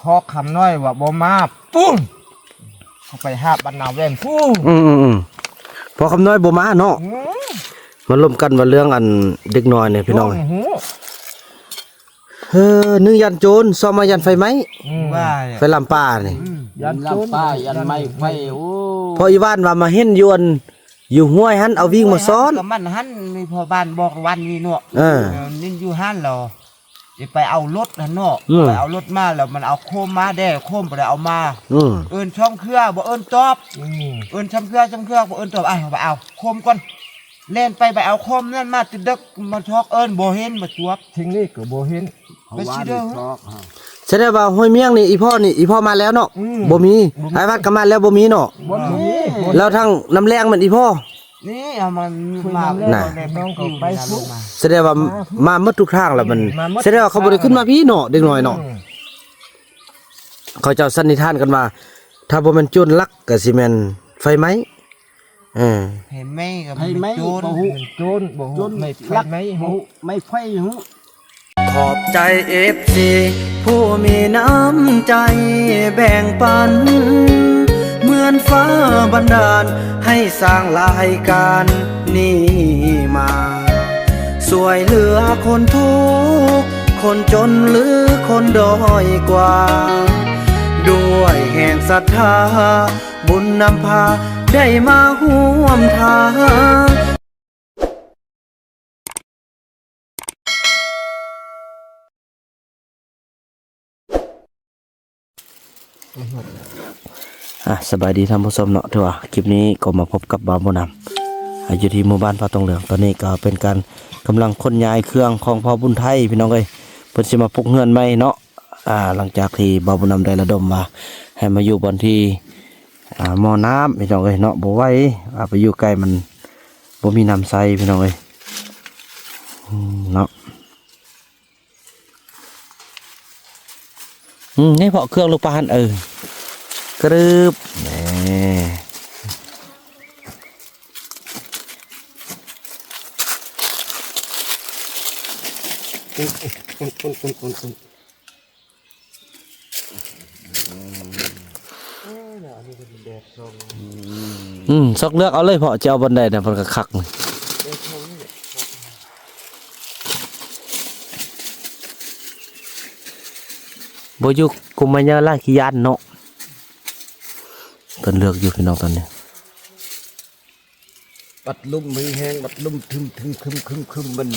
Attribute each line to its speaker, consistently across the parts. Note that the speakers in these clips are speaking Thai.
Speaker 1: พอคำน้อยว่าบ่มาปุ้งเขาไปหาบรรณาแว่นปุ้ง
Speaker 2: อืมอืมอืมพอคำน้อยบ่มาเนาะ
Speaker 1: อื้อ
Speaker 2: มาร่วมกันว่าเรื่องอันเด็กน้อยเนี่ยพี่น้อง
Speaker 1: โดหู
Speaker 2: เฮ้อนึงยันโจรซ่อมมายันไฟไหม
Speaker 1: อืมว่า
Speaker 2: ไฟลำป่านี่
Speaker 1: ยันโจร
Speaker 3: ลำป้ายันไม้ไฟโอ้
Speaker 2: พออีว่านว่ามาเห็นอยวนอยู่ห้วยหันเอาวิ่งมาซ้อน
Speaker 1: ก็มันหันมีพอบ้านบอกวันนี้เนาะ
Speaker 2: เออ
Speaker 1: นี่อยู่หันเหรอ จะไปเอารถนะเนาะ
Speaker 2: อืม
Speaker 1: ไปเอารถมาแล้วมันเอาโคมมาแด้โคมบ่ได้เอามา
Speaker 2: อืม
Speaker 1: เอิ้นช่องเครือบ่เอิ้นตอบเอิ้นช่องเครือช่องเครือบ่เอิ้นตอบอะไปเอาโคมก่อนเล่นไปไปเอาโคมนั่นมาติดดึกมาชอกเอิ้นบ่เห็นมาจวบ ทิ้งนี่ก็บ่เห็น
Speaker 3: เขา
Speaker 1: ไป
Speaker 3: ว่า
Speaker 1: สิเด้
Speaker 3: ได้
Speaker 1: อ
Speaker 3: ชอกฮะ
Speaker 2: แสดงว่าห้วยเมียงนี่อีพ่อนี่อีพ่อมาแล้วเนาะ
Speaker 1: อืม
Speaker 2: บ่มีไอ้วัดก็มาแล้วบ่มีเนาะ
Speaker 1: บ่มี
Speaker 2: แล้วทั้งน้ำแรงมันอีพ่อ
Speaker 1: นี่เอามันมา
Speaker 2: น่ะ
Speaker 1: น้องก็ไปสุก
Speaker 2: แสดงว่ามาหมดทุกทางแล้วมัน
Speaker 1: มาหมด
Speaker 2: แสดงว่าเขาบ่ได้ขึ้นมาพี่เนาะเด็กน้อยเนาะเขาเจ้าสันนิษฐานกันว่า ถ้าบ่แม่นโจรลักก็สิแม่นไฟไหมเออ
Speaker 1: เห็นไหมกับ
Speaker 3: ให้ไหม
Speaker 1: โจร
Speaker 3: บ่ฮู้
Speaker 1: โจรบ่
Speaker 3: จ
Speaker 1: ฮู้
Speaker 3: น
Speaker 1: ไม่ไฟ
Speaker 3: ลัก
Speaker 1: ไหม
Speaker 3: หู
Speaker 1: ฮู้
Speaker 3: ไม่ไฟหู
Speaker 2: ขอบใจ FC ผู้มีน้ำใจแบ่งปันเหมื อนฟ้าบันดาล ให้สร้างรายการนี้มา สวยเหลือคนทุกคนจนหรือคนด้อยกว่า ด้วยแห่งศรัทธา บุญนำพาได้มาห่วมทาง อะสบายดีท่านผู้ชมเนาะถือว่าคลิปนี้ก็มาพบกับบาวโมนำอยู่ที่หมู่บ้านพระตองเหลืองตอนนี้ก็เป็นการกำลังขนย้ายเครื่องของพ่อบุญไทยพี่น้องเอ้ยเพิ่นสิมาปลุกเฮือนใหม่เนาะอ่าหลังจากที่บาวบุญนำได้ระดมมาให้มาอยู่บนที่อ่าหม้อน้ำพี่น้องเอ้ยเนาะบ่ไหวอ่าไปอยู่ใกล้มันบ่มีน้ำใสพี่น้องเอ้ยเนาะอืมนี่เพาะเครื่องลูกปลาหันเออ กรึบนี่อืมซอกเลือกเอาเลยเพาะจะเอาบันไดเนี่ยมันก็คักเลยบอยุกุมมาเยอะล่าขี้ยานเนาะ เพิ่นเลือกอยู่พี่น้องตอนนี้
Speaker 3: บัดลุ่มไม่แห้งบัดลุ่มทึมทึมคึมคึมคึมมัน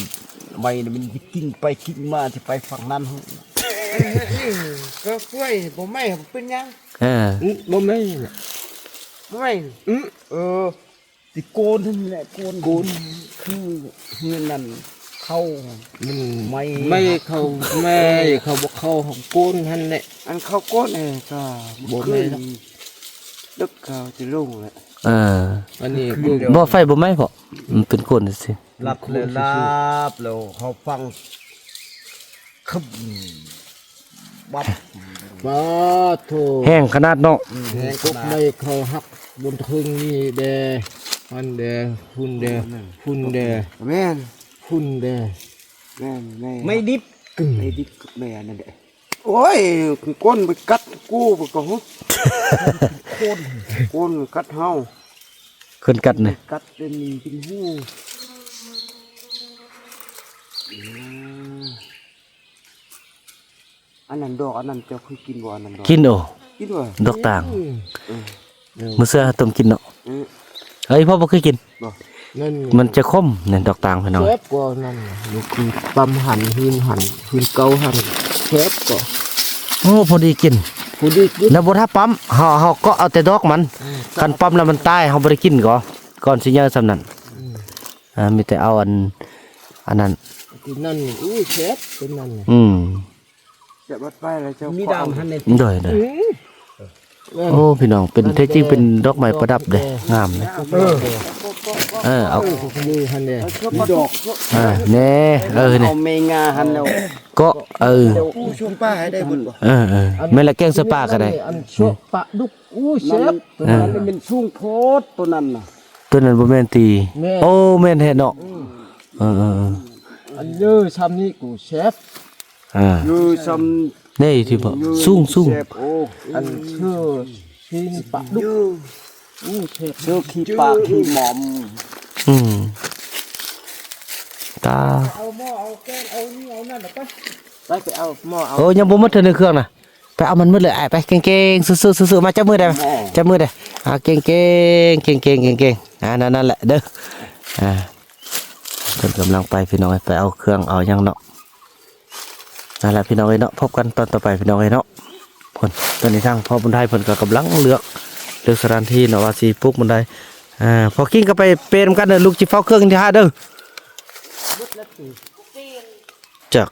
Speaker 3: ไม่น่ะมันกิ้งไปกิ้งมาจะไปฝั่งนั้นหู
Speaker 1: ก็กล้วยบ่ไม่เป็นหยัง
Speaker 2: เออ
Speaker 3: อื้อบ่แม่น
Speaker 1: บ่ไม่
Speaker 3: อื้อเออสิโกนนั่นแหละโกนโกนคือเฮือนนั่นเข้ามันไม่
Speaker 1: ไม่เขาแม่เขาบ่เข้าของก้นหั่นแหละอันเข้าก้นเอ้ก็
Speaker 3: บ่
Speaker 1: เค
Speaker 3: แม่
Speaker 1: ย
Speaker 3: น
Speaker 1: ดึกเขาจะลงแหละ
Speaker 2: เออ
Speaker 1: อันนี้
Speaker 2: บ่ไฟบ่ไหม้พอมันเป็นคนสิ
Speaker 3: หลับเลยลาบแล้วเขาฟังคึบบับ
Speaker 1: มาโถ
Speaker 2: แห้งขนาดเนาะ
Speaker 1: แหงกบไม่เขาหักบนทึงนี่แดมันแดหุ่นแดหุ่นแด
Speaker 3: แม่น
Speaker 1: หุ่นแด
Speaker 3: แม่นแม่ไม่ดิบไม่ดิบกับแม่นั่นแหละ โอ้ยคือก้นไปกัดกูไปก็ฮุก้นก้นกัดเฮา
Speaker 2: คนกัดนี่
Speaker 3: กัดเป็นเป็นหูอันนั้นดอกอันนั้นเจ้าเคยกินบ่อันนั้นดอก
Speaker 2: กินโอ
Speaker 3: กินบ่
Speaker 2: ดอกต่างมื้อเสื้อต้มกินเนาะ
Speaker 3: เออ
Speaker 2: เฮ้ยพ่อบ่เคยกิน
Speaker 3: บ่
Speaker 1: นั่น
Speaker 2: มันจะคมนี่ดอกต่างพี่น้อง
Speaker 1: เชฟก็นั่นลูกคือปั๊มหันหินหันหินเกาหัน เชฟก็
Speaker 2: โอ้พอดีกิน
Speaker 1: ผู้ดีกิน
Speaker 2: แล้วบ่ถ้าปั๊มเฮาเฮาก็เอาแต่ดอกมันคันปั๊มแล้วมันตายเฮาบ่ได้กินก็ก่อนสิเยอะซำนั้นอ่ามีแต่เอาอันอันนั้น
Speaker 1: กินนั่นอู้เชฟเป็นนั่น
Speaker 2: อืม
Speaker 3: จะบัดไปแล้วเจ้า
Speaker 1: มี
Speaker 3: มี
Speaker 1: ดามหันใน
Speaker 2: โดยโดยโอ้พี่น้องเป็นแท้จริงเป็นดอกไม้ประดับเด้งามเลย
Speaker 1: เออ
Speaker 2: เออเอา
Speaker 1: ดูหันเนี่ย
Speaker 3: มีดอก
Speaker 2: เออแน่เออนี่
Speaker 3: เอาเมงาหันแล้ว
Speaker 2: ก็เออ
Speaker 3: อู้ช่วงป้าให้ได้บุญบ่
Speaker 2: เออเออแม่นละแกงเสื้อปลาก็ได้
Speaker 1: อันชั่วปะดุกอู้เช
Speaker 3: นั่น
Speaker 1: ฟ
Speaker 3: ตัวนั้นมันเป็นช่วงโพดตัวนั้นน่ะ
Speaker 2: ตัวนั้นบ่แม่นตี
Speaker 1: แม่
Speaker 2: โอ้แม่นแท้เนาะเออเออเออ
Speaker 1: อันเยอะซ้ำนี่กูเชฟ
Speaker 2: อ่า
Speaker 3: อยู่ซำ
Speaker 2: นี่ที่บ่สูงสูง
Speaker 3: เจ็บโอ้
Speaker 1: อันชื่อชินปะดุก อู้เทพ
Speaker 3: เสื้อขี้ปากขี้หมอม
Speaker 2: อืมตา
Speaker 1: เอาหม้อเอาแก้วเอานี่เอานั่นไปไปไปเอาหม้อเอา
Speaker 2: โอ้ยังบ่หมดเทื่อในเครื่องน่ะไปเอามันหมดเลยไอ้ไปเก่งๆสู้ๆสู้ๆมาจับมือได้ไหมจับมือได้อ่าเก่งๆเก่งๆเก่งๆอ่านั่นนั่นแหละเด้ออ่าเพิ่นกำลังไปพี่น้องเอ้ยไปเอาเครื่องเอาหยังเนาะนั่นแหละพี่น้องเอ้ยเนาะพบกันตอนต่อไปพี่น้องเอ้ยเนาะเพิ่นตอนนี้ทางพ่อบุญไทยเพิ่นก็กำลังเลือก เลือกสถานที่เนาะว่าสิปลูกบุญไทยอ่าพอกิ้งก็ไปเป็นกันเด้อลูกสิเฝ้าเครื่องที่หาเด้อจัก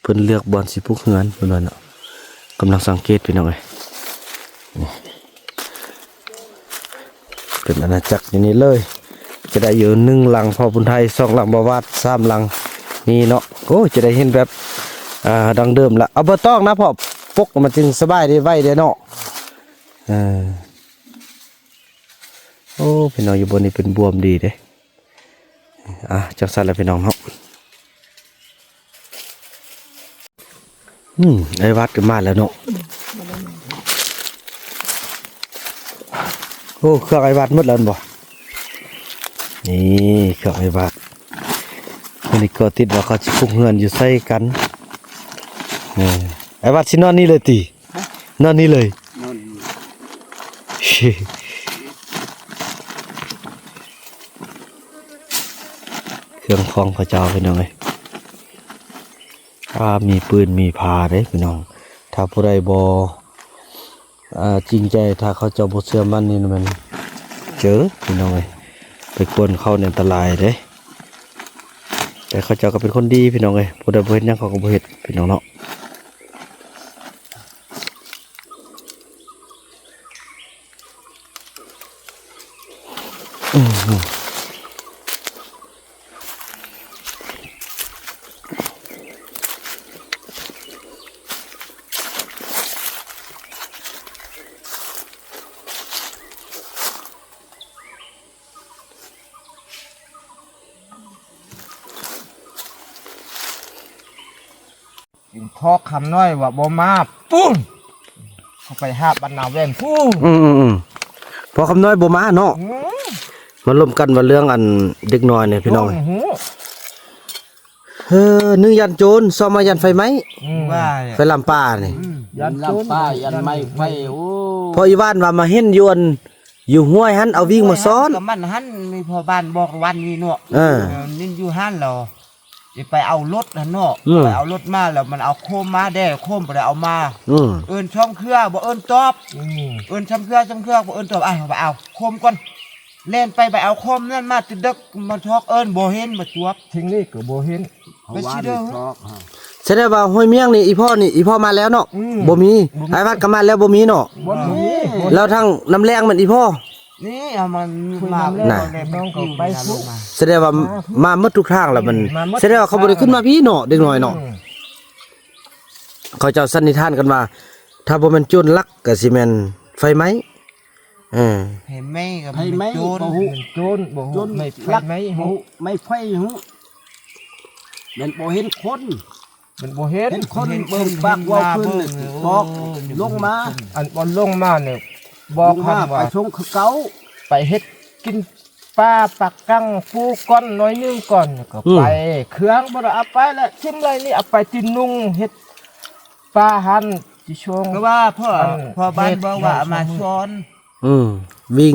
Speaker 2: เพิ่นเลือกบอลสิพุกเฮือนเพิ่นว่าเนาะกำลังสังเกตพี่น้องเอ้ยเป็นอาณาจักรอย่างนี้เลย จะได้อยู่หนึ่งหลังพอบุญไทยสองหลังบาวาดสามหลังนี่เนาะโอ้จะได้เห็นแบบอ่าดังเดิมละเอาบ่ต้องนะพ่อปกมันจึงสบายได้ไว้เด้เนาะอ่าโอ้พี่น้องอยู่บนนี้เป็นบวมดีเด้อะจังซั่นแหละพี่น้องเนาะอืมไอ้วัดก็มาแล้วเนาะโอ้เครื่องไอ้วัดหมดแล้วบ่ นี่เครื่องไอ้วัดอันนี้ก็ติดว่าเขาสิคุกเฮือนอยู่ใส่กันเออไอ้วัดสินอนนี่เลยตินอนนี่เลย
Speaker 3: นอน
Speaker 2: เครื่องของพระเจ้าพี่น้องเอ้ยถ้ามีปืนมีพาเด้พี่น้อง ถ้าผู้ใดบอ่าจริงใจถ้าเขาเจ้าบ่เชื่อมันนี่มันเจอพี่น้องเอ้ย ไปกวนเข้าในอันตรายเด้ แต่เขาเจ้าก็เป็นคนดีพี่น้องเลยผู้ใดบ่เฮ็ดหยังเขาก็บ่เฮ็ดพี่น้องเนาะอืม
Speaker 1: พอคำน้อยว่าบ่มาปุ้นเขาไปหาบรรณาเวนฟู
Speaker 2: อืมอืมอืมพอคำน้อยบ่มาเนาะ
Speaker 1: อืม
Speaker 2: มาล้มกันว่าเรื่องอันเด็กน้อยเนี่ยพี่น้อง
Speaker 1: โอ้โห
Speaker 2: เออนึงยันโจรซ้อมมายันไฟไหม
Speaker 1: ว่า
Speaker 2: ไฟลำป่านี่
Speaker 3: ยันลำป้ายันไม่ไฟโอ้
Speaker 2: พออีว่านว่ามาเห็นยวนอยู่ห้วยหันเอาวิ่งมาซ้อน
Speaker 1: ก็มันหันมีพอบ้านบอกวันนี้เนาะ
Speaker 2: เออ
Speaker 1: นินอยู่หันเหรอ จะไปเอารถนะเนาะ
Speaker 2: อืม
Speaker 1: ไปเอารถมาแล้วมันเอาโคมมาได้โคมบ่ได้เอามา
Speaker 2: อืม
Speaker 1: เอิ้นช่องเครือบ่เอิ้นตอบเอิ้นช่องเครือช่องเครือบ่เอิ้นตอบอะไปเอาโคมก่อนเล่นไปไปเอาโคมนั่นมาติดดึกมาชอกเอิ้นบ่เห็นบ่จวบ
Speaker 4: ทิ้งนี่ก็บ่เห็น
Speaker 1: ไปสิเด้อ
Speaker 3: ชอกฮะ
Speaker 2: แสดงว่าห้วยเมียงนี่อีพ่อนี่อีพ่อมาแล้วเนาะบ่มีไอ้วัดก็มาแล้วบ่มีเนาะ
Speaker 4: บ่มี
Speaker 2: แล้วทั้งน้ำแรงมันอีพ่อ
Speaker 1: นี่เอามันมา
Speaker 2: น่ะ
Speaker 1: น้องก็ไปสุก
Speaker 2: แสดงว่ามาหมดทุกทางแล้วมันแสดงว่าเขาบ่ได้ขึ้นมาพี่เนาะเด็กน้อยเนาะเขาเจ้าสันนิษฐานกันว่า ถ้าบ่แม่นโจรลักก็สิแม่นไฟไหมเออ
Speaker 1: เห็นไหมกับ
Speaker 3: ให้ไหม
Speaker 1: โจร
Speaker 3: บ่ฮู้
Speaker 4: โจรบ่
Speaker 3: จน
Speaker 4: ไม่ไฟ
Speaker 3: ลัก
Speaker 4: ไหม
Speaker 3: บ่ฮู้ไม่ไฟหูเป็นบ่เห็นคน
Speaker 4: มันบ่เห็น
Speaker 3: เห็นคนเบิ่งปากเว้าขึ้นน่ะบอกลงมา
Speaker 4: อันบอลลงมาเนี่ยบ
Speaker 3: ล
Speaker 4: อก
Speaker 3: ง
Speaker 4: คั
Speaker 3: มานไป
Speaker 4: ว่า
Speaker 3: ชงคือเก่า
Speaker 4: ไปเฮ็ดกินปลาปักกังปูก้อนน้อยหนึงก่อนก็ไปเครื่องบ่ได้เอาไปแล้วชิมไรนี่เอาไปตินุ่งเฮ็ดปลาหันจิชง
Speaker 1: ก็ว่าพ่อ
Speaker 4: อัน
Speaker 1: พ่อบ้าน
Speaker 4: เฮ็ด
Speaker 1: บอกว่า
Speaker 4: ได้
Speaker 1: เอามา
Speaker 4: สองมื้อ
Speaker 1: ช้อน
Speaker 2: อืมวิ่ง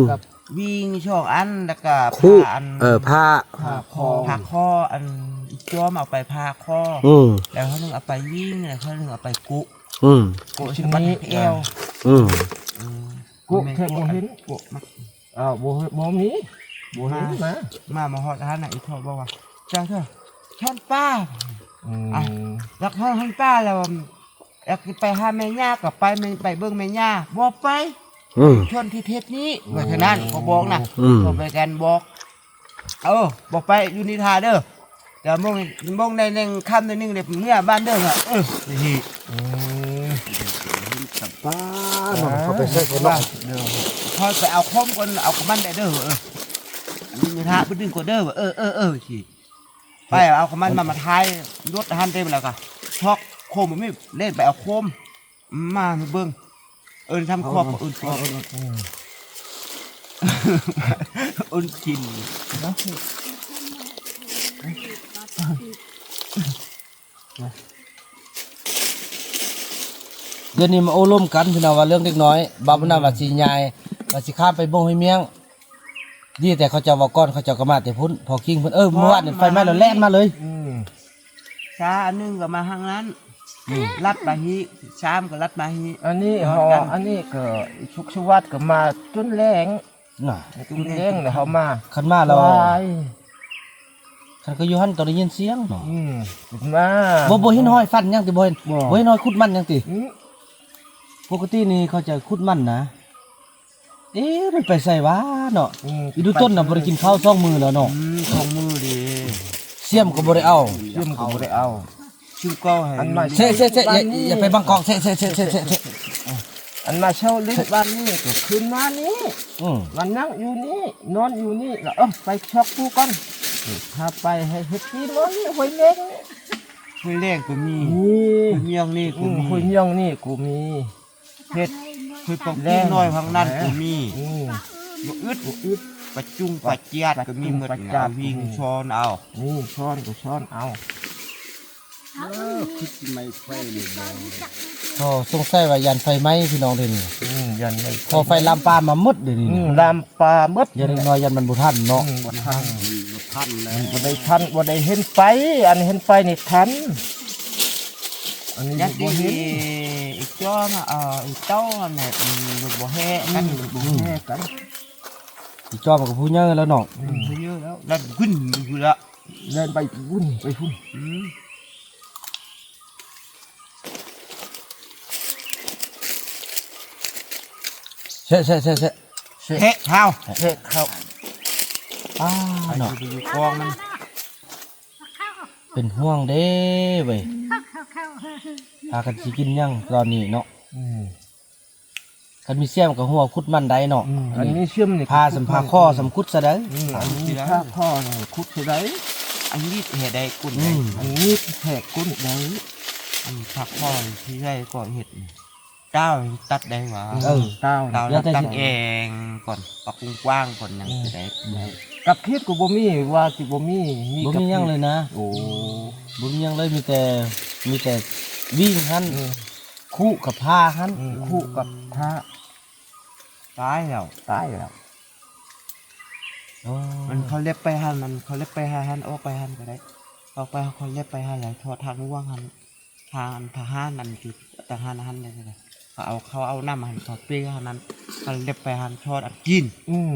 Speaker 1: วิ่งช่องอันแล้วก็
Speaker 2: คู่
Speaker 1: ผ้าอัน
Speaker 2: เออผ้า
Speaker 1: ผ้าคอผ้าคออันอีกจอมเอาไปผ้าคออ
Speaker 2: อืม
Speaker 1: แล้วเขานึงเอาไปวิ่งแล้วเขานึงเอาไปกุ
Speaker 2: อืม
Speaker 1: กุชิ้นมันเอว
Speaker 2: อืม
Speaker 4: กูแค่บ่เห็น
Speaker 1: กุมา
Speaker 4: อ้าวบ่เห็นบ่มีบ่เห็นมา
Speaker 1: มามาฮอดท่านน่ะอีทอบอกว่าเจ้าเถอะช้อนป้า
Speaker 4: อืม
Speaker 1: อะแล้วเขาท่านป้าแล้วอยากไปหาแม่ย่ากับไปไม่ไปเบิ่งแม่ย่าบอกไป
Speaker 2: อืม
Speaker 1: ชนที่เทศนี้ว่าฉะนั้นก็บอกนะ
Speaker 2: อืม
Speaker 1: ก็ไปกันบอก เออบอกไปอยู่นิทาเด้อแต่มองมองในหนึ่งคำในหนึ่งเด็กเมื่อบ้านเด้อเหรอเออนี่
Speaker 4: อืม
Speaker 3: ป้า
Speaker 4: เขาไปใส่คนละ
Speaker 1: คอยไปเอาคมก่อนเอากับมันได้เด้อเออดึงทะไปดึงกดเด้อเออเออเออสิไปเอากับมันมามาทายรถหันเต็มแล้วก็ช็อกโคมมันไม่เล่นไปเอาโคม มาเบิ่งเอินทำครอบเอินครอบเอินกินนะ
Speaker 2: เดี๋ยวนี้มาโอ้ร่วมกันพี่น้องว่าเรื่องเล็กน้อยบาบุญนาว่าสิยายว่าสิข้ามไปบ่งให้เมียงดีแต่เขาเจะว่าก้อนเขาเจะก็มาแต่พุ่นพอกิ้งเพิ่นเออเมื่อวานนี่ไฟไหม้แล้วแล่นมาเลย
Speaker 4: อืม
Speaker 1: ชาอันหนึงก็มาทางนั้น รัดมาฮีชามก็รัดมาฮี
Speaker 4: อันนี้หออันนี้ก็ชุกชวัดก็มาจนแรง
Speaker 2: น่ะ
Speaker 4: จนแรงแล้วเขามา
Speaker 2: คันมาแล้ว
Speaker 4: วาย
Speaker 2: คันก็อยู่หั่นตอนได้ยินเสียงเนาะ
Speaker 4: อืมมา
Speaker 2: บ่บ่เห็นห้อยฟันยังติบ่เห็น
Speaker 4: บ่
Speaker 2: บ่เห็นห้อยขุดมันยังติ
Speaker 4: อืม
Speaker 2: ปกตินี่เขาจะขุดมันนะ เอ๊ะมันไปใส่วะเนาะ
Speaker 4: อืม
Speaker 2: อีดูต้นน่ะบ่ได้กินข้าวสองมื้อแล้วเนาะ
Speaker 1: อืมของมือดี
Speaker 2: เสียมก็บ่ได้เอา
Speaker 4: เยี่ยมก็บ่ได้เอา
Speaker 1: ชื่อก็ให้
Speaker 4: อันใหม่
Speaker 2: เซะเซะเซะอย่าอย่าไปบังกอกเซะเซะเซะเซะเซะเซะ
Speaker 4: อันมาเช่าลิ้นบ้านนี้ก็คืนมานี้
Speaker 2: อืม
Speaker 4: มันนั่งอยู่นี่นอนอยู่นี่แล้วเออไปช็อกผู้กันพาไปให้เฮ็ดที่นอนนี่หวยเล็ก
Speaker 1: คุยแรกก็มี
Speaker 4: นี่
Speaker 1: คุยเมียงนี่
Speaker 4: อื
Speaker 1: ก็
Speaker 4: ม
Speaker 1: มี
Speaker 4: หวยเมียงนี่กูมี เฮ็ด
Speaker 1: คุยปอกกี้น้อยพังนั้นก็มี
Speaker 4: อืม
Speaker 1: บ่อึดบ่อึดปัจจุงปัจเจียดก็มีหมด
Speaker 4: ปัจจั
Speaker 1: เอา
Speaker 4: ด
Speaker 1: วิ่งชอนเอา
Speaker 4: นี่ช้อนก็ช้อนเอา
Speaker 2: พอสงสัยว่ายันไฟไหม้พี่น้องเด้นี่
Speaker 4: อืมยันไม่
Speaker 2: พอไฟลามปามมาหมดเด้นี่
Speaker 4: อืมลามปลาหมด
Speaker 2: อย่าเล็กน้อยยันมันบ่ทันเนาะ
Speaker 4: อืมบ่ทันทันแล้วบ่ได้ทันบ่ได้เห็นไฟอันเห็นไฟนี่ทัน อันนี้
Speaker 1: ยัด
Speaker 4: บ่
Speaker 1: ดี
Speaker 4: เห็น
Speaker 1: อีกจ้อน่ะเอ่ออีกเต้าเนี่ยอืมลูกบ่แห่กัน
Speaker 4: บ่แน่กั น
Speaker 2: อีจอมันก็ผู้เยอะแล้วเนาะ
Speaker 1: อืมเยอะแล้วแล้วขึ้นอยู่ละ
Speaker 4: เล่นไปวุ่นไปวุ่น
Speaker 1: อืม
Speaker 2: เซะเซะเซะเซะ
Speaker 1: เทะเท้า
Speaker 4: เฮ็ดเข้า
Speaker 2: อ้า
Speaker 1: ไอ้
Speaker 2: เนาะ
Speaker 1: ที่ไปอยู่กองมัน
Speaker 2: เป็นห่วงเด้เว้ยพากันสิกินยังตอนนี้เนาะ
Speaker 4: อืม
Speaker 2: คันมีเสียมกับหัวขุดมันได้เนาะ
Speaker 4: อืมอันนี้เชื่อมนี่
Speaker 2: พาสัมภาข้อสัมคุดซะได้
Speaker 4: อืมอันนี้ผ้าข้อนี่คุดสิได้
Speaker 1: อันนี้เห็ดได้กุ่น
Speaker 2: อื
Speaker 1: ได้
Speaker 2: ม
Speaker 4: อันนี้แทกกุ้นได้
Speaker 1: อันนี้ผักพ่อที่ได้ก่อนเห็ดนี่เต้าตัดได้หวะ
Speaker 2: เออ
Speaker 4: เต้า
Speaker 1: เต้า
Speaker 2: แล้วแต่
Speaker 1: ตัด
Speaker 2: สิ
Speaker 1: เองก่อนปรับปรุงกว้างก่อนยังจะได้
Speaker 4: กับคิดกูบ่มีว่าสิบ่มีมี
Speaker 2: บ่
Speaker 4: กับ
Speaker 2: มีหยังเลยนะ
Speaker 4: โอ้
Speaker 2: บ่มีหยังเลยมีแต่มีแต่วิ่งหัน
Speaker 4: อืม
Speaker 2: คู่กับผ้าหัน
Speaker 4: อืมคู่กับผ้า
Speaker 1: ตายแล้ว
Speaker 4: ตายแล้ว
Speaker 2: โอ้
Speaker 1: มันเขาเล็บไปหันมันเขาเล็บไปหันหันออกไปหันก็ได้ออกไปเขาเล็บไปหันแล้วทอดทางว่างหันทางทหารนั่นคือทหารหันเลยนะเขาเอาเขาเอาน้ำหันเขาเปรี้ยวหันนั้นเขาเล็บไปหันทอดอันกิน
Speaker 4: อืม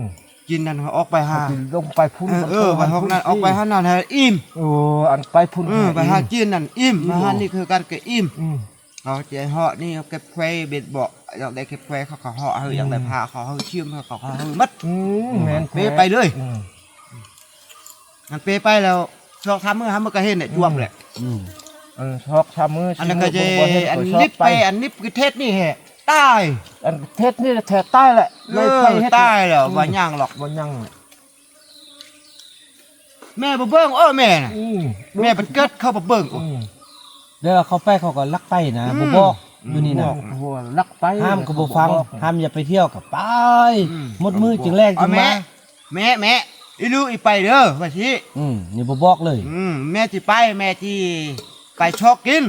Speaker 1: กินนั่นเขาออกไปหา
Speaker 4: สิลงไปพุ่น
Speaker 1: เออเออไปห้องนั้นออกไปหันนั่นให้อิ่ม
Speaker 4: โอ้อันไปพุ่น
Speaker 1: เออไปหากินนั่นอิ่มมาหันนี่คือการเก็บอิ่ม
Speaker 4: อืม
Speaker 1: เขาจะเหาะนี่เขาเก็บไฟเบ็ดเบาะอยากได้เก็บไฟเขาเขาเหาะเฮ้ยอยากได้ผ้าเขาเฮ้ยเชื่อมเขาเขาเขาเฮ้ยมัด
Speaker 4: อืมแม่น
Speaker 1: เปไปเลย
Speaker 4: อืม
Speaker 1: มันเปไปแล้วชอกทำมือทำมือก็เห็นเนี่ยจ้วงแหละ
Speaker 2: อืม
Speaker 4: อันชอกชามือ
Speaker 1: อันนั้นก็จะ
Speaker 4: บ่เห็
Speaker 1: อัน
Speaker 4: ชก
Speaker 1: นิบไปอันนิบคือเทศนี่แฮะ ตาย
Speaker 4: อันเทศนี่แท้ใต้แหละ
Speaker 1: เอ
Speaker 4: เลย
Speaker 1: อ
Speaker 4: ไปเฮ็ด
Speaker 1: ตายแล้วว่าย่างหรอก
Speaker 4: บ่ยัง
Speaker 1: แม่บ่เบิ่งเออแม่น่ะ
Speaker 4: อืม
Speaker 1: แม่เป็นเกิดเข้าบ่เบิ่ง
Speaker 4: อืม
Speaker 2: เดี๋ยวเขาไปเขาก็ลักไปนะบ่บอกอยู่นี่นะ
Speaker 4: บอกหัวลักไป
Speaker 2: ห้ามก็บ่ฟัง
Speaker 4: บอก
Speaker 2: ห้ามอย่าไปเที่ยวกับไป
Speaker 1: อืม
Speaker 2: หมดมือจึงแรกจึ
Speaker 1: เอา
Speaker 2: ง
Speaker 1: แม่
Speaker 2: มา
Speaker 1: แม่แม่อีลูกอีไปเด้อว่าสิ
Speaker 2: อืมนี่บ่บอกเลย
Speaker 1: อืมแม่ที่ไปแม่ที่ไปชอกกิน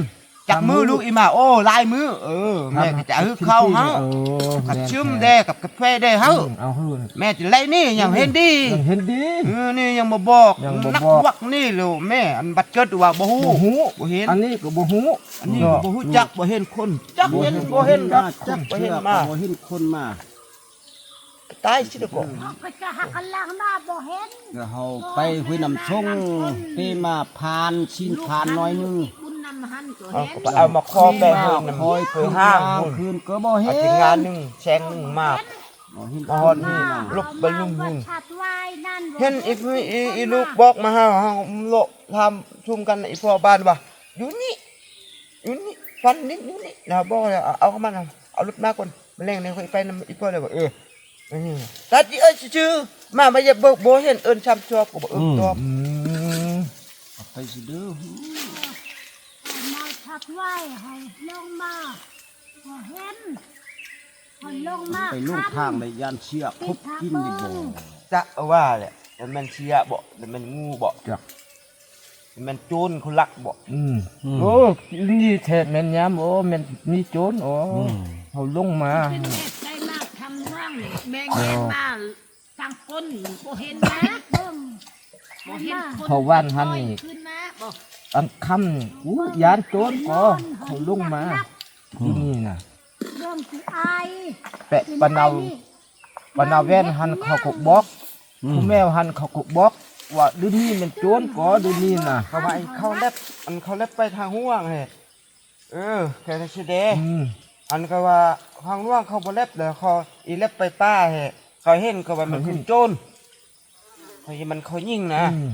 Speaker 1: จับมือลูกอีมาโอ้ลายมือเออแม่ก็จะเอาเข้าเฮา
Speaker 4: เออ
Speaker 1: กับ
Speaker 4: แม่น
Speaker 1: ชึมแด้กับกาแฟแด้เฮา
Speaker 4: อืมเอาเฮือน
Speaker 1: แม่จะไล่นี่อย่างเห็นดี
Speaker 4: ยังเห็นดี
Speaker 1: เออนี่ยังบ่บอก
Speaker 4: ยังบ่
Speaker 1: นัก
Speaker 4: บอก
Speaker 1: วักนี่โลแม่อันบัดเกิดว่าบ่ฮู้
Speaker 4: บ่ฮู้
Speaker 1: บ่เห็น
Speaker 4: อันนี้ก็บ่ฮู้
Speaker 1: อันนี้ก็บ่ฮู้จักบ่เห็นคนจักเห็นบ่เห็นจักจักบ่เห็นมา
Speaker 3: บ่เห็นคนมา
Speaker 1: ตายสิเด้อก็
Speaker 5: ก็จะหักกันล่างหน้าบ่เห็น
Speaker 3: เดี๋ยวเฮาไปห้วยน้ำชงไปมาพานชินพานน้อยหนึง
Speaker 5: คุณนำหันตัว
Speaker 1: เอา
Speaker 5: เห็น
Speaker 1: ก็เอามาคอแป้งเฮา
Speaker 3: ค
Speaker 1: นำ
Speaker 3: อย
Speaker 1: เคยห้างพุ่น
Speaker 3: คืนก็บ่เห็
Speaker 1: เอา
Speaker 3: น
Speaker 1: ทีมงานหนึงแซงหนึงมาก
Speaker 3: บ่เห็น
Speaker 1: มาฮอดนี่ลบไปลุมหนึง
Speaker 5: ชัดวายนั่นบ่
Speaker 1: เห็นอีพี่อีอีลูกบอกมาเฮาเฮาโลทำชุมกันอีพ่อบ้านว่าอยู่นี่อยู่นี่ฟันนิดอยู่นี่นะบอกแล้วเอาเอาเข้ามานะเอารถมาก่อนแมลงเนี่ยค่อยไปนำอีพ่อเลยว่าเออเออตัดอีเอ้ยชื่อๆมามาอย่าเบิกบ่เห็นเอิ้นช้ำชอบก็บ่เอิ้นตอบ
Speaker 4: อืม
Speaker 3: ไปสิเด้อ
Speaker 5: มาทับไว้ให้ลงมาบ่เห็นให้ลงมา
Speaker 3: ไปลูกทางเลยยานเชือกคบกินนี่บ่
Speaker 1: จะว่าแหละแล้วมันเชียบ่แล้วมันงูบ่
Speaker 3: จ้ะ
Speaker 1: แล้วมันโจรเขาลักบ่
Speaker 4: อืมโอ้นี่แท้แม่นยามโอ้แม่นมีโจรโอ้เฮาลงมา
Speaker 5: เป็นเห็ดได้มากทำร่างนี่แม่งเห็นมาตั้งก้นบ่เห็นนะเบิ่งบ่เห็นคน
Speaker 4: เขาว่านหันนี่
Speaker 5: ขึ้นนะบ่
Speaker 4: อันค่ำนี่อู้ยานโจรก็เขาลงมาที่นี่น่ะ
Speaker 5: เริ่มสิอาย
Speaker 4: แปะปะเนาปะเนาแว่นหันเขาก็บอกผู้แมวหันเขาก็บอกว่าดูนี่มันโจรก็ดูนี่น่ะ
Speaker 1: เขาว่าไอ้เขาเล็บอันเขาเล็บไปทางห่วงเฮ้เออแค่นั้นสิเด้
Speaker 4: อืม
Speaker 1: อันก็ว่าทางห่วงเขาบ่เล็บเลยเขาอีเล็บไปป้าเฮ้เขาเห็นก็ว่ามันเป็นโจรเขาสิมันเขายิงนะ
Speaker 4: อืม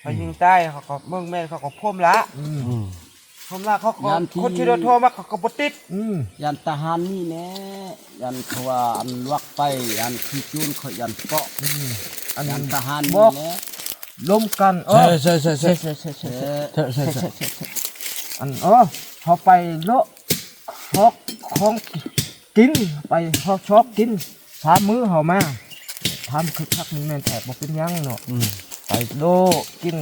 Speaker 1: เขายิงใต้เขาก็เมืองแม่นเขาก็พ่มละ
Speaker 4: อืม
Speaker 1: พ่มละเขาก็คนที่โดนโทรมาเขาก็บ่ติด
Speaker 4: อืม
Speaker 3: ยันทหารนี่แน่ยันเขาว่าอันลวกไปยันขี้จูนเขายันเปาะ
Speaker 4: อืมอัน
Speaker 3: ยั
Speaker 4: นั้น
Speaker 3: นทหาร
Speaker 4: บอ
Speaker 3: นี่
Speaker 4: ก
Speaker 3: แน่
Speaker 4: ล้มกันเออ
Speaker 2: ใช่ใช่ใช่
Speaker 4: ใช่
Speaker 2: ใช่
Speaker 4: ใช่ใช่ใช่
Speaker 2: ใช่ใช่ใช่
Speaker 4: ใช่ใช่อันเออเขาไปเลาะฮอกของกินไปฮอกชอบกินสามมื้อเขามาทำคึกคักนี่แม่นแต่บ่เป็นหยังเนาะ
Speaker 2: อืม
Speaker 4: ไปโลกิน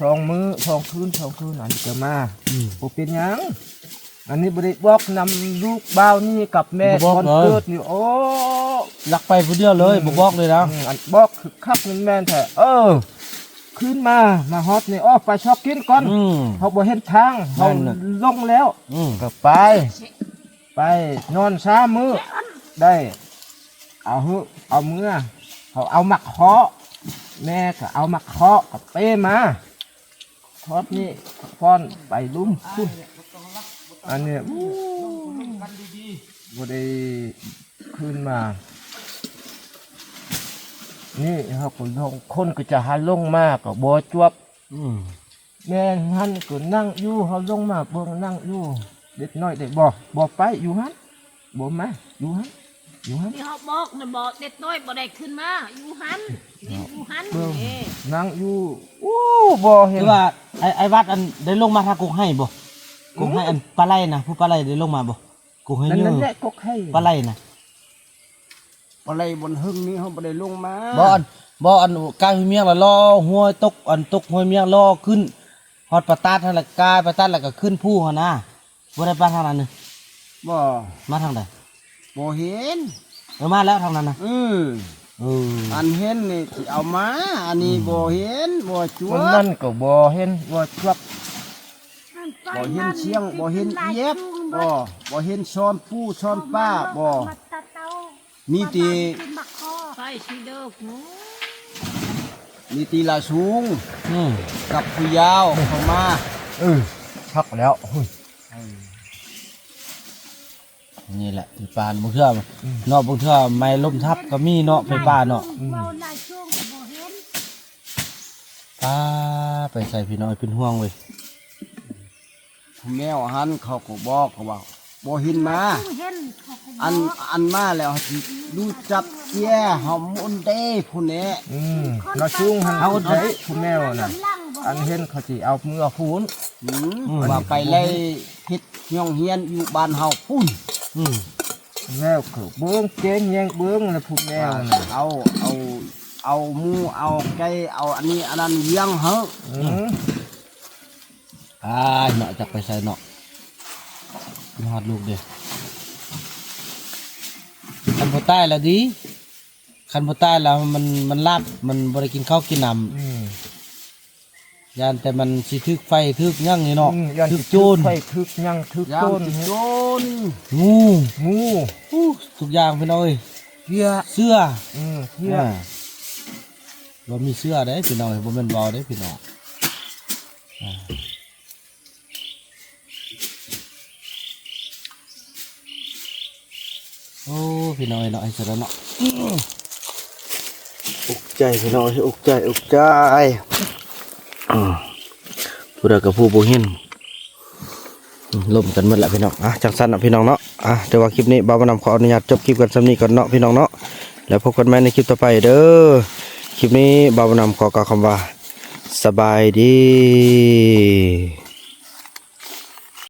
Speaker 4: สองมื้อสองคืนสองคืนอันนี้ก็มา
Speaker 2: อืม
Speaker 4: บ่เป็นหยังอันนี้บ่ได้บอกนำลูกบ่าวนี่กับแม่
Speaker 2: บ่บอก
Speaker 4: ตอน
Speaker 2: เลย
Speaker 4: เกิดนี่โอ้
Speaker 2: ลักไปผู้เดียวเลยบ่บอกเลยนะ
Speaker 4: อืมอันบอกคึกคักนี่แม่นแต่เออขึ้นมามาฮอตนี่อ้อไปชอบกินก่อน
Speaker 2: อืม
Speaker 4: เขาบ่เห็นทางเขา
Speaker 2: นั่นน่ะ
Speaker 4: ลงแล้ว
Speaker 2: อืม
Speaker 4: ก็ไป ไปนอนสามมื้อได้ เอาหือเอามือเขาเอามักเคาะ แม่ก็เอามักเคาะกับเป้มาทอดนี่ฟ้อนไปลุ่มพุ่นอันเนี้ยอู้บ่ได้ขึ้นมา นี่เขาก็ลงคนก็จะหาลงมาก็บ่จวบ
Speaker 2: อืม
Speaker 4: แม่หันก็นั่งอยู่เขาลงมาเบิ่งนั่งอยู่เด็กน้อยเด็กบ่บ่ไปอยู่หันบ่มาอยู่หัน อยู่หัน
Speaker 5: ที่เขาบอกน่ะบอกเด็กน้อยบ่ได้ขึ้นมาอยู่หันนี่อยู่หัน
Speaker 4: เบิ่ง
Speaker 5: นี่
Speaker 4: นั่งอยู่โอ้บ่เห็
Speaker 2: คื
Speaker 4: น
Speaker 2: อว่าไอ้ไอ้วัดอันได้ลงมาทางกงให้บ่กงให้อันปลาไหลนะผู้ปลาไหลได้ลงมาบ่กงให้
Speaker 4: นั่น
Speaker 2: ยื
Speaker 4: นั่น
Speaker 2: อ
Speaker 4: แหละก็ให้
Speaker 2: ปลาไหลนะ
Speaker 3: อะไรบนหึงนี่เขาบ่ได้ลงมา
Speaker 2: บ่อันบ่อันกายห้วยเมียงแล้วล่อห้วยตกอันตกห้วยเมียงล่อขึ้นฮอดประตาดนั่นแหละกายประตาดแล้วก็ขึ้นผู้หั่นนะบ่ได้ไปทางนั้นนึ
Speaker 3: บ่
Speaker 2: มาทางใด
Speaker 3: บ่เห็น
Speaker 2: เออมาแล้วทางนั้นนะ
Speaker 3: อือ
Speaker 2: เออ
Speaker 3: อันเห็นนี่สิเอามา อันนี้บ่เห็นบ่จัว
Speaker 4: คนนั้นก็บ่เห็นบ่จวบ
Speaker 5: มันไป
Speaker 3: บ่เห็นเชียงบ่เห็น
Speaker 5: มั
Speaker 3: เย็บ
Speaker 5: หลา
Speaker 3: บ่
Speaker 5: ย
Speaker 3: บ่เห็นช้อนปูช้อนป้าบ่
Speaker 5: มาตัดเอา
Speaker 3: มีตี
Speaker 5: กินมะคอไปสิเด้อหู
Speaker 3: มีตีละสูง
Speaker 2: อืม
Speaker 3: กับผู้ยาวเข้ามา
Speaker 4: เออชักแล้วเฮ้ย
Speaker 2: นี่แหละที่ปานบ่เทื่อเนาะบ่เทื่อไม้ลมทับก็มีเนาะไฟฟ้าเนาะ
Speaker 5: เบาหลายช่วงก็บ่เห็น
Speaker 2: ปาไปใส่พี่น้อยเป็นห่วงเว้ย
Speaker 3: ผู้แมวหันเขาก็บอกเขาว่าบ่เห็นมา
Speaker 5: เพิ่งเห็นเขาก็บ
Speaker 3: อัน
Speaker 5: อก
Speaker 3: อันมาแล้วสิดูจับแย่หอมอุนเด้ผู้นี้
Speaker 4: อืมนาชุงหันเอาได้ผู้แมวน่ะ
Speaker 5: กำลังบ่
Speaker 4: อันเห็นเขาสิเอามือพูน
Speaker 3: หืมว่าไปเลยเฮ็ดย่องเฮียนอยู่บ้านเฮาปุ้น
Speaker 2: อืม
Speaker 4: แมวก็เบิ่งเก่งแยงเบิ่งแล้วผู้แมวน่ะ
Speaker 3: เอาเอาเอาหมูเอาไก่เอาอันนี้อันนั้นเลี้ยงเฮา
Speaker 4: อืม
Speaker 2: อ้ายเนาะจักไปใส่เนาะมาหอดลูกเด้คันบ่ตายแล้วดีคันบ่ตายแล้วมันมันลาบมันบ่ได้กินข้าวกินน้ำ
Speaker 4: อืม
Speaker 2: ยานแต่มันสิทึกไฟทึกหยังนี่เนาะ
Speaker 4: อืมย้อน
Speaker 2: ทึ
Speaker 4: สิ
Speaker 2: กโจร
Speaker 4: ไฟทึกหยังทึก
Speaker 3: ยา
Speaker 4: โจ
Speaker 3: ม
Speaker 4: ร
Speaker 3: สิโจร
Speaker 2: งู
Speaker 4: งู
Speaker 2: อู้ทุกอย่างพี่น้อย
Speaker 3: เพีย
Speaker 2: เสื้อ
Speaker 4: อืมเที่ย
Speaker 2: อ่าบ่มีเสื้อเด้พี่น้อยบ่แม่นเบาเด้พี่น้องอ่าโอ้พี่น้อยเนาะไอ้สระเนาะอุกใจพี่น้อยอุกใจอุกใจอืม ผู้ใดกับผู้บ่เห็นล่มกันหมดละพี่น้องอะจังสั้นเนะพี่น้องเนาะอะแต่ว่าคลิปนี้บ่าวนำขออนุญาตจบคลิปกันสำนี้ก่อนเนาะพี่น้องเนาะแล้วพบกันใหม่ในคลิปต่อไปเด้อคลิปนี้บ่าวนำขอกล่าวคำว่า สบายดี